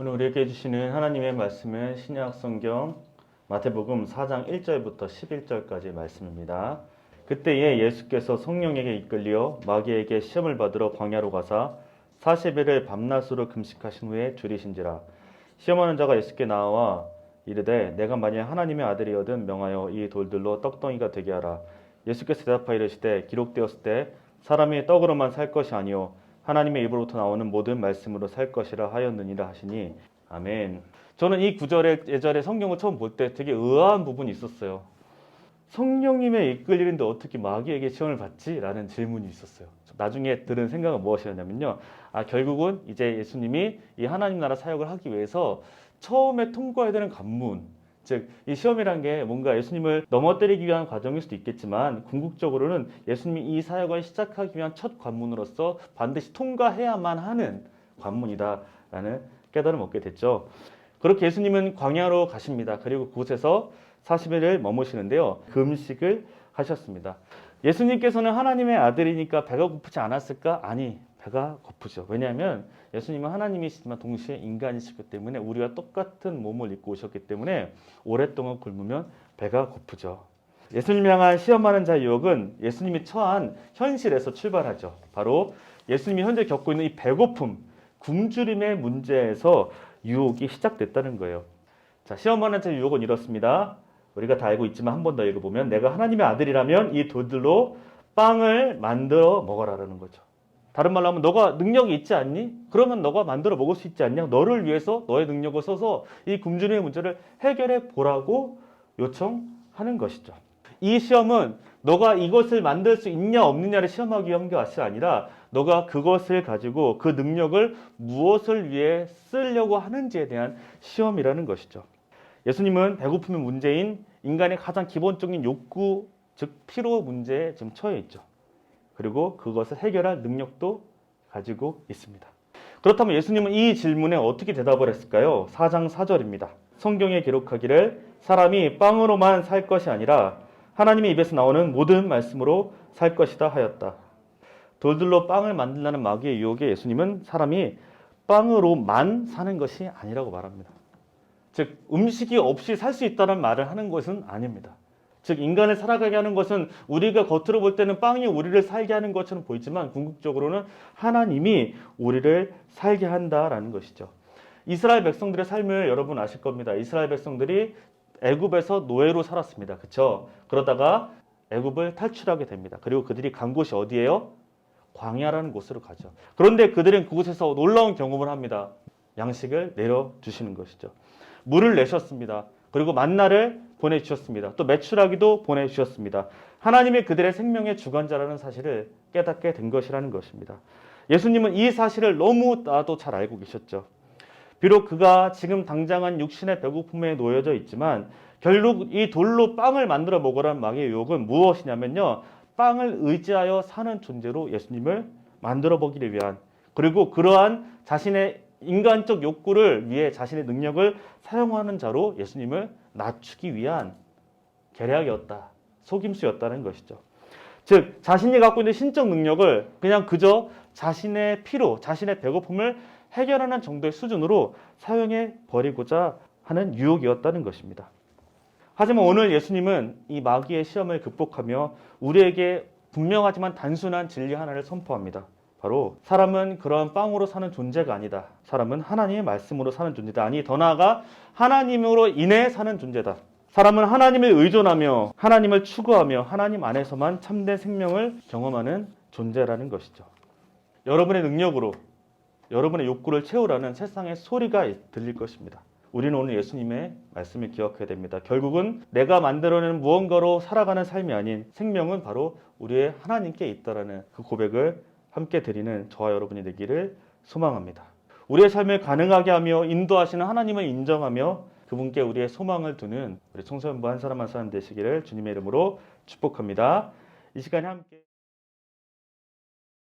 오늘 우리에게 주시는 하나님의 말씀은 신약 성경 마태복음 4장 1절부터 11절까지 말씀입니다. 그때에 예수께서 성령에게 이끌려 마귀에게 시험을 받으러 광야로 가사 40일을 밤낮으로 금식하신 후에 줄이신지라 시험하는 자가 예수께 나와 이르되 내가 만일 하나님의 아들이거든 명하여 이 돌들로 떡덩이가 되게 하라 예수께서 대답하여 이르시되 기록되었을 때 사람이 떡으로만 살 것이 아니요 하나님의 입으로부터 나오는 모든 말씀으로 살 것이라 하였느니라 하시니 아멘. 저는 이 구절에 예전에 성경을 처음 볼 때 되게 의아한 부분이 있었어요. 성령님의 이끌리는데 어떻게 마귀에게 시험을 받지? 라는 질문이 있었어요. 나중에 들은 생각은 무엇이었냐면요. 아, 결국은 이제 예수님이 이 하나님 나라 사역을 하기 위해서 처음에 통과해야 되는 관문, 즉, 이 시험이란 게 뭔가 예수님을 넘어뜨리기 위한 과정일 수도 있겠지만, 궁극적으로는 예수님이 이 사역을 시작하기 위한 첫 관문으로서 반드시 통과해야만 하는 관문이다라는 깨달음을 얻게 됐죠. 그렇게 예수님은 광야로 가십니다. 그리고 그곳에서 40일을 머무시는데요. 금식을 하셨습니다. 예수님께서는 하나님의 아들이니까 배가 고프지 않았을까? 아니, 배가 고프죠. 왜냐하면 예수님은 하나님이시지만 동시에 인간이시기 때문에 우리와 똑같은 몸을 입고 오셨기 때문에 오랫동안 굶으면 배가 고프죠. 예수님 향한 시험하는 자의 유혹은 예수님이 처한 현실에서 출발하죠. 바로 예수님이 현재 겪고 있는 이 배고픔, 굶주림의 문제에서 유혹이 시작됐다는 거예요. 자, 시험하는 자의 유혹은 이렇습니다. 우리가 다 알고 있지만 한 번 더 읽어보면 내가 하나님의 아들이라면 이 돌들로 빵을 만들어 먹어라라는 거죠. 다른 말로 하면 너가 능력이 있지 않니? 그러면 너가 만들어 먹을 수 있지 않냐? 너를 위해서 너의 능력을 써서 이 굶주림의 문제를 해결해 보라고 요청하는 것이죠. 이 시험은 너가 이것을 만들 수 있냐 없느냐를 시험하기 위한 것이 아니라 너가 그것을 가지고 그 능력을 무엇을 위해 쓰려고 하는지에 대한 시험이라는 것이죠. 예수님은 배고픔의 문제인 인간의 가장 기본적인 욕구, 즉 피로 문제에 지금 처해 있죠. 그리고 그것을 해결할 능력도 가지고 있습니다. 그렇다면 예수님은 이 질문에 어떻게 대답을 했을까요? 4장 4절입니다. 성경에 기록하기를 사람이 빵으로만 살 것이 아니라 하나님의 입에서 나오는 모든 말씀으로 살 것이다 하였다. 돌들로 빵을 만들라는 마귀의 유혹에 예수님은 사람이 빵으로만 사는 것이 아니라고 말합니다. 즉 음식이 없이 살 수 있다는 말을 하는 것은 아닙니다. 즉 인간을 살아가게 하는 것은 우리가 겉으로 볼 때는 빵이 우리를 살게 하는 것처럼 보이지만 궁극적으로는 하나님이 우리를 살게 한다라는 것이죠. 이스라엘 백성들의 삶을 여러분 아실 겁니다. 이스라엘 백성들이 애굽에서 노예로 살았습니다. 그렇죠? 그러다가 애굽을 탈출하게 됩니다. 그리고 그들이 간 곳이 어디예요? 광야라는 곳으로 가죠. 그런데 그들은 그곳에서 놀라운 경험을 합니다. 양식을 내려 주시는 것이죠. 물을 내셨습니다. 그리고 만나를 보내주셨습니다. 또 매출하기도 보내주셨습니다. 하나님이 그들의 생명의 주관자라는 사실을 깨닫게 된 것이라는 것입니다. 예수님은 이 사실을 너무 나도 잘 알고 계셨죠. 비록 그가 지금 당장은 육신의 배고픔에 놓여져 있지만 결국 이 돌로 빵을 만들어 먹으라는 마귀의 유혹은 무엇이냐면요. 빵을 의지하여 사는 존재로 예수님을 만들어 보기를 위한 그리고 그러한 자신의 인간적 욕구를 위해 자신의 능력을 사용하는 자로 예수님을 낮추기 위한 계략이었다. 속임수였다는 것이죠. 즉 자신이 갖고 있는 신적 능력을 그냥 그저 자신의 피로, 자신의 배고픔을 해결하는 정도의 수준으로 사용해 버리고자 하는 유혹이었다는 것입니다. 하지만 오늘 예수님은 이 마귀의 시험을 극복하며 우리에게 분명하지만 단순한 진리 하나를 선포합니다. 바로 사람은 그런 빵으로 사는 존재가 아니다. 사람은 하나님의 말씀으로 사는 존재다. 아니 더 나아가 하나님으로 인해 사는 존재다. 사람은 하나님을 의존하며 하나님을 추구하며 하나님 안에서만 참된 생명을 경험하는 존재라는 것이죠. 여러분의 능력으로 여러분의 욕구를 채우라는 세상의 소리가 들릴 것입니다. 우리는 오늘 예수님의 말씀을 기억해야 됩니다. 결국은 내가 만들어낸 무언가로 살아가는 삶이 아닌 생명은 바로 우리의 하나님께 있다라는 그 고백을 함께 드리는 저와 여러분이 되기를 소망합니다. 우리의 삶을 가능하게 하며 인도하시는 하나님을 인정하며 그분께 우리의 소망을 두는 우리 청소년부 한 사람 한 사람 되시기를 주님의 이름으로 축복합니다. 이 시간에 함께